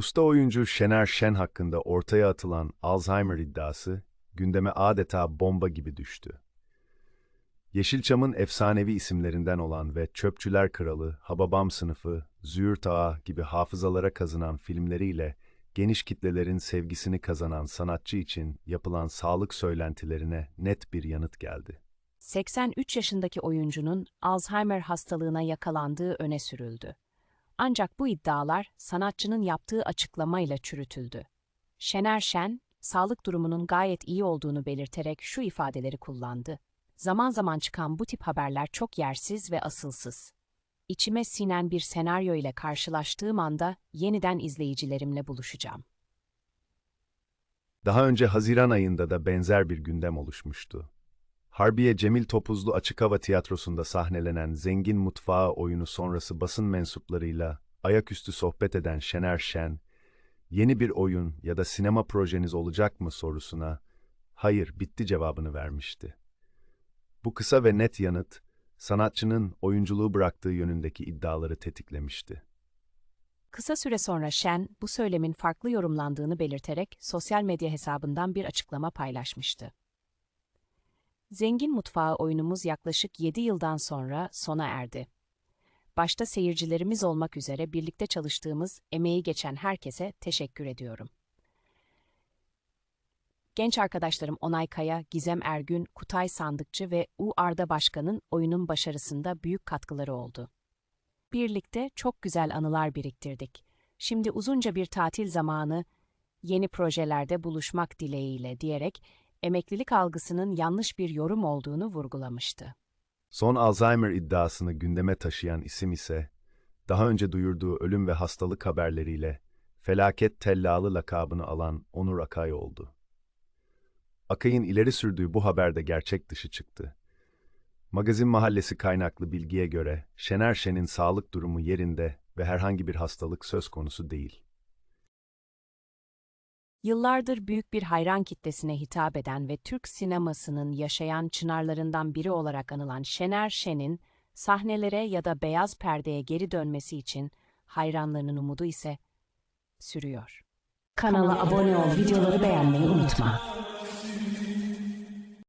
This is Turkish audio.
Usta oyuncu Şener Şen hakkında ortaya atılan Alzheimer iddiası gündeme adeta bomba gibi düştü. Yeşilçam'ın efsanevi isimlerinden olan ve Çöpçüler Kralı, Hababam sınıfı, Züğürt Ağa gibi hafızalara kazınan filmleriyle geniş kitlelerin sevgisini kazanan sanatçı için yapılan sağlık söylentilerine net bir yanıt geldi. 83 yaşındaki oyuncunun Alzheimer hastalığına yakalandığı öne sürüldü. Ancak bu iddialar sanatçının yaptığı açıklamayla çürütüldü. Şener Şen, sağlık durumunun gayet iyi olduğunu belirterek şu ifadeleri kullandı. Zaman zaman çıkan bu tip haberler çok yersiz ve asılsız. İçime sinen bir senaryo ile karşılaştığım anda yeniden izleyicilerimle buluşacağım. Daha önce Haziran ayında da benzer bir gündem oluşmuştu. Harbiye Cemil Topuzlu Açık Hava Tiyatrosu'nda sahnelenen Zengin Mutfağı oyunu sonrası basın mensuplarıyla ayaküstü sohbet eden Şener Şen, yeni bir oyun ya da sinema projeniz olacak mı sorusuna, hayır bitti cevabını vermişti. Bu kısa ve net yanıt, sanatçının oyunculuğu bıraktığı yönündeki iddiaları tetiklemişti. Kısa süre sonra Şen, bu söylemin farklı yorumlandığını belirterek sosyal medya hesabından bir açıklama paylaşmıştı. Zengin Mutfağı oyunumuz yaklaşık 7 yıldan sonra sona erdi. Başta seyircilerimiz olmak üzere birlikte çalıştığımız, emeği geçen herkese teşekkür ediyorum. Genç arkadaşlarım Onay Kaya, Gizem Ergün, Kutay Sandıkçı ve U Arda Başkan'ın oyunun başarısında büyük katkıları oldu. Birlikte çok güzel anılar biriktirdik. Şimdi uzunca bir tatil zamanı, yeni projelerde buluşmak dileğiyle diyerek emeklilik algısının yanlış bir yorum olduğunu vurgulamıştı. Son Alzheimer iddiasını gündeme taşıyan isim ise, daha önce duyurduğu ölüm ve hastalık haberleriyle felaket tellalı lakabını alan Onur Akay oldu. Akay'ın ileri sürdüğü bu haberde gerçek dışı çıktı. Magazin Mahallesi kaynaklı bilgiye göre Şener Şen'in sağlık durumu yerinde ve herhangi bir hastalık söz konusu değil. Yıllardır büyük bir hayran kitlesine hitap eden ve Türk sinemasının yaşayan çınarlarından biri olarak anılan Şener Şen'in sahnelere ya da beyaz perdeye geri dönmesi için hayranlarının umudu ise sürüyor. Kanala abone ol, videoları beğenmeyi unutma.